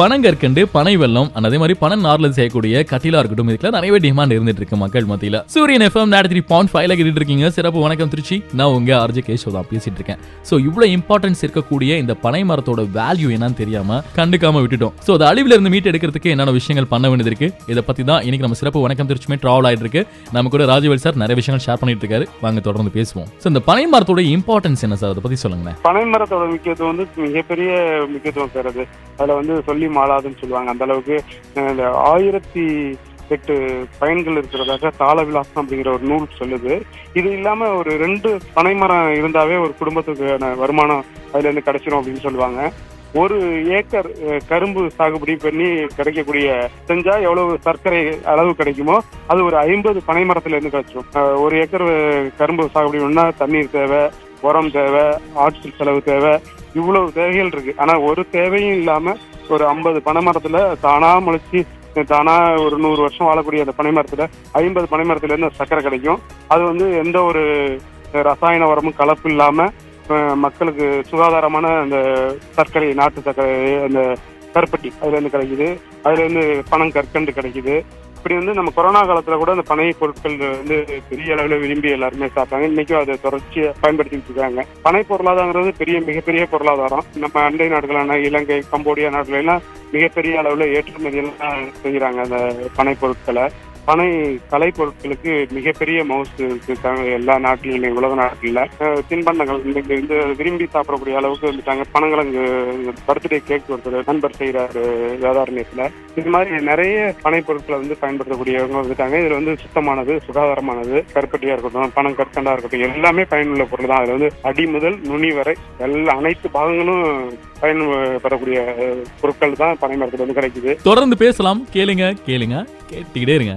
பனங்கற்கண்டு பனை வெள்ளம் அதே மாதிரி பணம் நார்ல செய்யக்கூடிய கட்டிலா இருக்கட்டும் இதுக்குலாம் நிறையவே டிமாண்ட் இருந்துட்டு இருக்கு மக்கள் மத்தியில. சூரியன் எஃப்எம் நாடி த்ரீ பாயிண்ட் ஃபைவ்ல கேட்டுட்டு இருக்கீங்க சிறப்பு வணக்கம் திருச்சி. நான் உங்க ஆர்ஜே கேஷவ் தான் பேசிட்டு இருக்கேன் சோ இவ்வளவு இம்பார்ட்டன்ஸ் இருக்கக்கூடிய இந்த பனை மரத்தோட வேல்யூ என்னன்னு தெரியாம கண்டுக்காம விட்டுட்டோம். சோ அது அழிவுல இருந்து மீட் எடுக்கிறதுக்கு என்னென்ன விஷயங்கள் பண்ண வேண்டியது இருக்கு? இதை பத்தி தான் இன்னைக்கு நம்ம சிறப்பு வணக்கம் திருச்சுமே டிராவல் ஆயிட்டு இருக்கு நம்ம கூட ராஜவேல் சார் நிறைய விஷயங்கள் ஷேர் பண்ணிட்டு இருக்காரு வாங்க தொடர்ந்து பேசுவோம். ஸோ இந்த பனை மரத்தோட இம்பார்ட்டன்ஸ் என்ன சார் அதை பத்தி சொல்லுங்க பனை மரத்தோட முக்கியத்துவம் வந்து மிகப்பெரிய முக்கியத்துவம் பெறுது அதுல வந்து சொல்லி ஆளாதுன்னு சொல்லுவாங்க. அந்த அளவுக்கு இந்த ஆயிரத்தி எட்டு பயன்கள் இருக்கிறதாக தாள விலாசம் அப்படிங்கிற ஒரு நூல் சொல்லுது. இது இல்லாம ஒரு ரெண்டு பனைமரம் இருந்தாவே ஒரு குடும்பத்துக்கான வருமானம் அதுல இருந்து கிடைச்சிரும் அப்படின்னு சொல்லுவாங்க. ஒரு ஏக்கர் கரும்பு சாகுபடி பண்ணி கிடைக்கக்கூடிய செஞ்சா எவ்வளவு சர்க்கரை அளவு கிடைக்குமோ அது ஒரு ஐம்பது பனை மரத்துல இருந்து கிடைச்சிடும் ஒரு ஏக்கர் கரும்பு சாகுபடி பண்ணா தண்ணீர் தேவை உரம் தேவை ஆட்சி செலவு தேவை இவ்வளவு தேவைகள் இருக்கு. ஆனா ஒரு தேவையும் இல்லாம ஒரு ஐம்பது பனைமரத்துல தானா முளைச்சி தானா ஒரு நூறு வருஷம் வாழக்கூடிய அந்த பனைமரத்துல ஐம்பது பனைமரத்துல இருந்து சர்க்கரை கிடைக்கும். அது வந்து எந்த ஒரு ரசாயன உரமும் கலப்பு இல்லாம மக்களுக்கு சுகாதாரமான அந்த சர்க்கரை நாட்டு சர்க்கரை அந்த கருப்பட்டி அதுல இருந்து கிடைக்குது. அதுல இருந்து பனம் கற்கண்டு கிடைக்குது. இப்படி வந்து நம்ம கொரோனா காலத்துல கூட அந்த பனை பொருட்கள் வந்து பெரிய அளவுல விரும்பி எல்லாருமே சாப்பிட்டாங்க. இன்னைக்கும் அதை தொடர்ச்சியா பயன்படுத்திட்டு இருக்காங்க. பனை பொருளாதாரங்கிறது பெரிய மிகப்பெரிய பொருளாதாரம். நம்ம அண்டை நாடுகளான இலங்கை கம்போடியா நாடுகள் எல்லாம் மிகப்பெரிய அளவுல ஏற்றுமதி எல்லாம் செய்யறாங்க அந்த பனை பொருட்களை. பனை கலை பொருட்களுக்கு மிகப்பெரிய மவுஸ் இருக்கு எல்லா நாட்டிலுமே உலக நாட்டில. தின்பண்டங்கள் இன்னைக்கு வந்து விரும்பி சாப்பிடக்கூடிய அளவுக்கு வந்துட்டாங்க. பனங்கிழங்கு பர்த்டே கேக் ஒருத்தர் நண்பர் செய்யறாரு வேதாரண்யத்துல. இது மாதிரி நிறைய பனை பொருட்களை வந்து பயன்படுத்தக்கூடியவங்க வந்துட்டாங்க. இதுல வந்து சுத்தமானது சுகாதாரமானது கருப்பட்டியா இருக்கட்டும் பணம் கற்கண்டா இருக்கட்டும் எல்லாமே பயனுள்ள பொருள் தான். அதுல வந்து அடி முதல் நுனி வரை எல்லா அனைத்து பாகங்களும் பயன்படக்கூடிய பொருட்கள் தான் பனை மரத்துல வந்து கிடைக்குது. தொடர்ந்து பேசலாம். கேளுங்க கேளுங்க கேட்டுக்கிட்டே இருங்க.